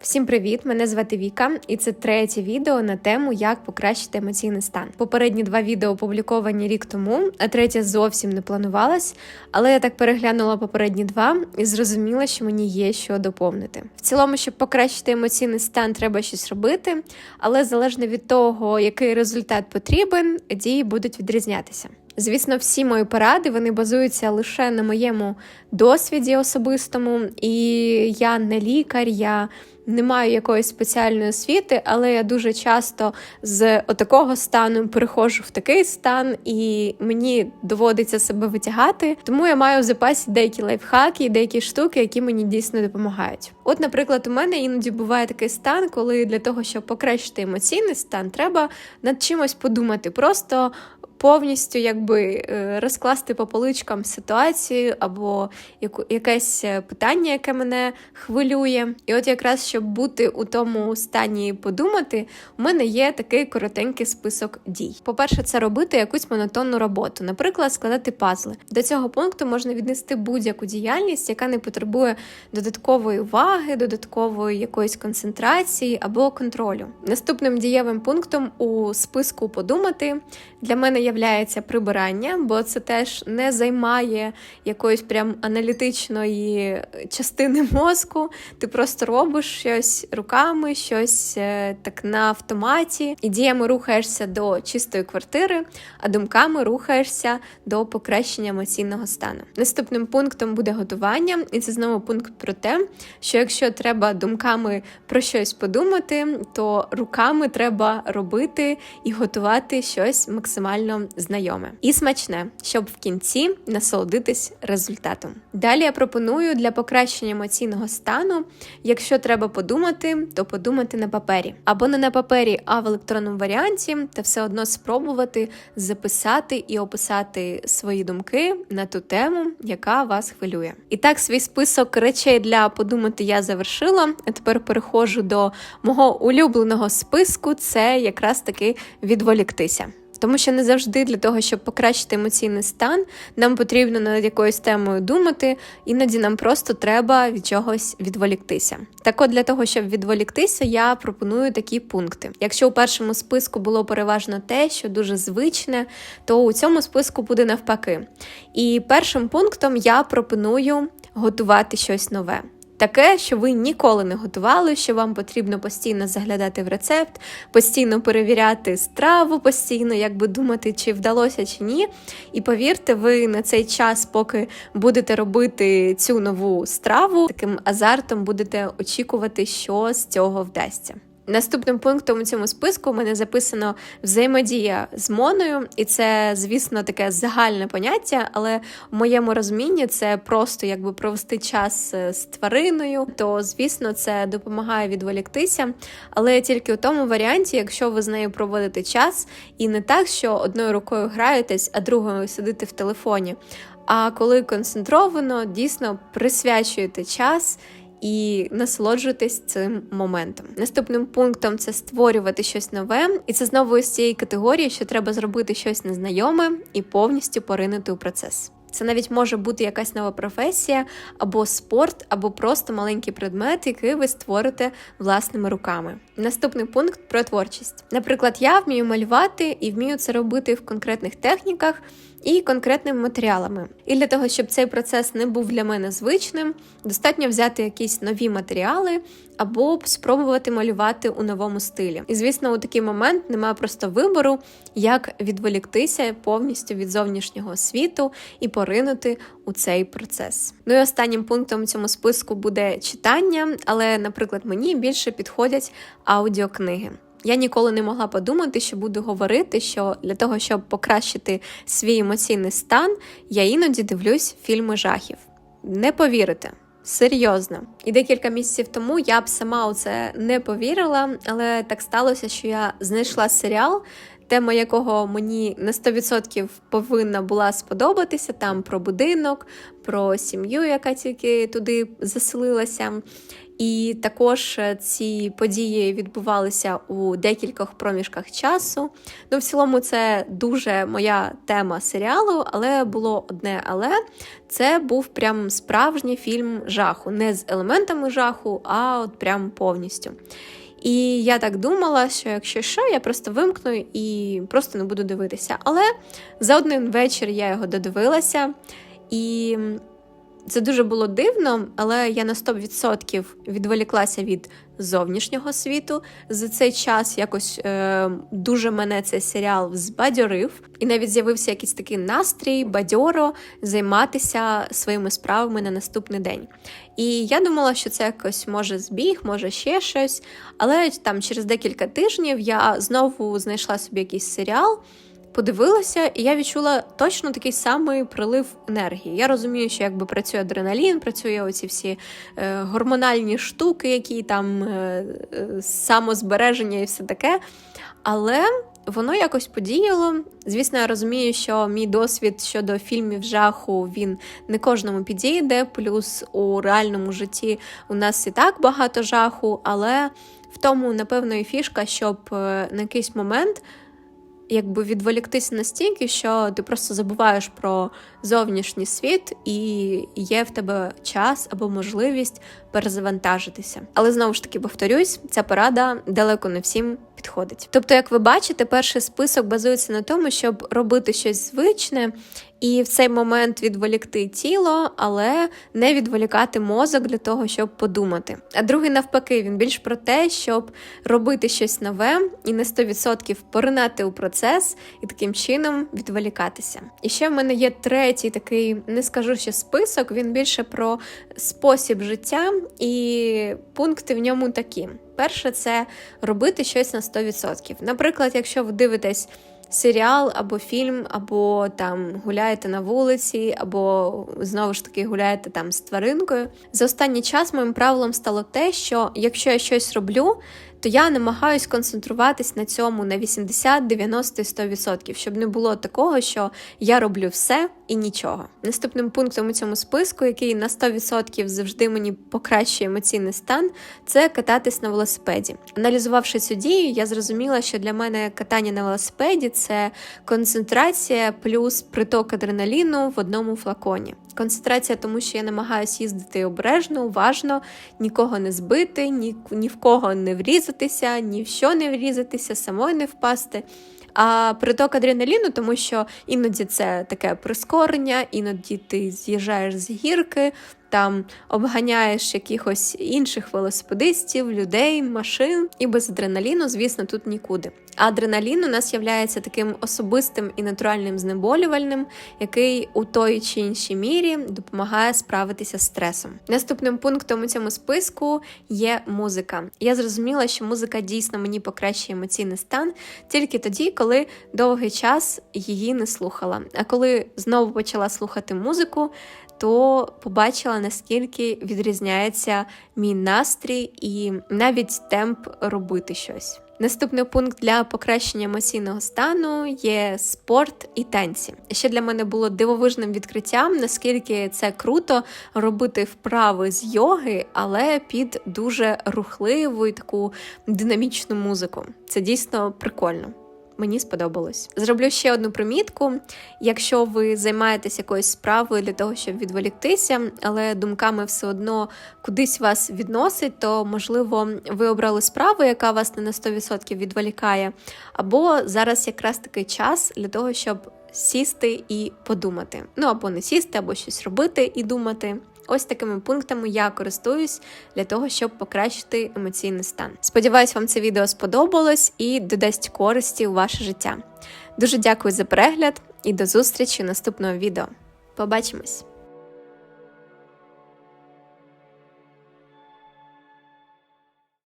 Всім привіт! Мене звати Віка, і це третє відео на тему, як покращити емоційний стан. Попередні два відео опубліковані рік тому, а третє зовсім не планувалось. Але я так переглянула попередні два і зрозуміла, що мені є що доповнити. В цілому, щоб покращити емоційний стан, треба щось робити, але залежно від того, який результат потрібен, дії будуть відрізнятися. Звісно, всі мої поради вони базуються лише на моєму досвіді особистому, і я не лікар, я не маю якоїсь спеціальної освіти, але я дуже часто з отакого стану переходжу в такий стан, і мені доводиться себе витягати. Тому я маю в запасі деякі лайфхаки, деякі штуки, які мені дійсно допомагають. От, наприклад, у мене іноді буває такий стан, коли для того, щоб покращити емоційний стан, треба над чимось подумати. Просто повністю якби е, розкласти по поличкам ситуацію або яку якесь е, питання, яке мене хвилює. І от якраз щоб бути у тому стані подумати, у мене є такий коротенький список дій. По-перше, це робити якусь монотонну роботу, наприклад, складати пазли. До цього пункту можна віднести будь-яку діяльність, яка не потребує додаткової уваги, додаткової якоїсь концентрації або контролю. Наступним дієвим пунктом у списку подумати для мене являється прибирання, бо це теж не займає якоїсь прям аналітичної частини мозку. Ти просто робиш щось руками, щось е, так на автоматі, і діями рухаєшся до чистої квартири, а думками рухаєшся до покращення емоційного стану. Наступним пунктом буде готування, і це знову пункт про те, що якщо треба думками про щось подумати, то руками треба робити і готувати щось максимально знайоме і смачне, щоб в кінці насолодитись результатом. Далі я пропоную для покращення емоційного стану, якщо треба подумати, то подумати на папері або не на папері, а в електронному варіанті, та все одно спробувати записати і описати свої думки на ту тему, яка вас хвилює. І так, свій список речей для подумати я завершила. А тепер переходжу до мого улюбленого списку. Це якраз таки відволіктися. Тому що не завжди для того, щоб покращити емоційний стан, нам потрібно над якоюсь темою думати, іноді нам просто треба від чогось відволіктися. Так от для того, щоб відволіктися, я пропоную такі пункти. Якщо у першому списку було переважно те, що дуже звичне, то у цьому списку буде навпаки. І першим пунктом я пропоную готувати щось нове. Таке, що ви ніколи не готували, що вам потрібно постійно заглядати в рецепт, постійно перевіряти страву, постійно якби думати, чи вдалося чи ні. І повірте, ви на цей час, поки будете робити цю нову страву, таким азартом будете очікувати, що з цього вдасться. Наступним пунктом у цьому списку у мене записано взаємодія з моною, і це, звісно, таке загальне поняття, але в моєму розумінні це просто якби провести час е, з твариною, то звісно це допомагає відволіктися, але тільки у тому варіанті, якщо ви з нею проводите час, і не так, що одною рукою граєтесь, а другою сидите в телефоні. А коли концентровано, дійсно присвячуєте час і насолоджуйтесь цим моментом. Наступним пунктом це створювати щось нове, і це знову з цієї категорії, що треба зробити щось незнайоме і повністю поринути у процес. Це навіть може бути якась нова професія, або спорт, або просто маленький предмет, який ви створите власними руками. Наступний пункт про творчість. Наприклад, я вмію малювати і вмію це робити в конкретних техніках і конкретними матеріалами. І для того, щоб цей процес не був для мене звичним, достатньо взяти якісь нові матеріали або спробувати малювати у новому стилі. І звісно, у такий момент немає просто вибору, як відволіктися повністю від зовнішнього світу і поринути у цей процес. Ну і останнім пунктом у цьому списку буде читання, але, наприклад, мені більше підходять аудіокниги. Я ніколи не могла подумати, що буду говорити, що для того, щоб покращити свій емоційний стан, я іноді дивлюсь фільми жахів. Не повірите. Серйозно, і декілька місяців тому я б сама у це не повірила, але так сталося, що я знайшла серіал, тема якого мені на 100% повинна була сподобатися. Там про будинок, про сім'ю, яка тільки туди заселилася. І також е, ці події відбувалися у декількох проміжках часу. Ну, в цілому, це дуже моя тема серіалу, але було одне але це був прям справжній фільм жаху, не з елементами жаху, а от прям повністю. І я так думала, що якщо що, я просто вимкну і просто не буду дивитися. Але за один вечір я його додивилася, і це дуже було дивно, але я на 100% відволіклася від зовнішнього світу. За цей час якось е, дуже мене цей серіал збадьорив, і навіть з'явився якийсь такий настрій, бадьоро займатися своїми справами на наступний день. І я думала, що це якось може збіг, може ще щось. Але там через декілька тижнів я знову знайшла собі якийсь серіал подивилася, і я відчула точно такий самий прилив енергії. Я розумію, що якби працює адреналін, працює оці всі е, гормональні штуки, які там е, е, самозбереження і все таке. Але воно якось подіяло. Звісно, я розумію, що мій досвід щодо фільмів жаху він не кожному підійде. Плюс у реальному житті у нас і так багато жаху, але в тому, напевно, і фішка, щоб е, на якийсь момент якби відволіктися настільки, що ти просто забуваєш про зовнішній світ, і є в тебе час або можливість перезавантажитися. Але знову ж таки повторюсь, ця порада далеко не всім підходить. Тобто, як ви бачите, перший список базується на тому, щоб робити щось звичне і в цей момент відволікти тіло, але не відволікати мозок для того, щоб подумати. А другий, навпаки, він більш про те, щоб робити щось нове і на 100% поринати у процес і таким чином відволікатися. І ще в мене є третій такий, не скажу ще список, він більше про спосіб життя, і пункти в ньому такі. Перше, це робити щось на 100%. Наприклад, якщо ви дивитесь серіал або фільм, або там гуляєте на вулиці, або знову ж таки гуляєте там з тваринкою. За останній час моїм правилом стало те, що якщо я щось роблю, то я намагаюсь концентруватись на цьому на 80, 90 100%, щоб не було такого, що я роблю все і нічого. Наступним пунктом у цьому списку, який на 100% завжди мені покращує емоційний стан, це кататись на велосипеді. Аналізувавши цю дію, я зрозуміла, що для мене катання на велосипеді це концентрація плюс приток адреналіну в одному флаконі. Концентрація, тому що я намагаюся їздити обережно, уважно, нікого не збити, ні, ні в кого не врізатися, ні в що не врізатися, самою не впасти. А приток адреналіну, тому що іноді це таке прискорення, іноді ти з'їжджаєш з гірки, там обганяєш якихось інших велосипедистів, людей, машин, і без адреналіну, звісно, тут нікуди. Адреналін у нас є таким особистим і натуральним знеболювальним, який у той чи іншій мірі допомагає справитися з стресом. Наступним пунктом у цьому списку є музика. Я зрозуміла, що музика дійсно мені покращує емоційний стан тільки тоді, коли довгий час її не слухала. А коли знову почала слухати музику, то побачила, наскільки відрізняється мій настрій і навіть темп робити щось. Наступний пункт для покращення емоційного стану є спорт і танці. Ще для мене було дивовижним відкриттям, наскільки це круто робити вправи з йоги, але під дуже рухливу і таку динамічну музику. Це дійсно прикольно мені сподобалось. Зроблю ще одну примітку. Якщо ви займаєтесь якоюсь справою для того, щоб відволіктися, але думками все одно кудись вас відносить, то можливо ви обрали справу, яка вас не на 100% відволікає. Або зараз якраз такий час для того, щоб сісти і подумати. Ну або не сісти, або щось робити і думати. Ось такими пунктами я користуюсь для того, щоб покращити емоційний стан. Сподіваюсь, вам це відео сподобалось і додасть користі у ваше життя. Дуже дякую за перегляд і до зустрічі в наступного відео. Побачимось!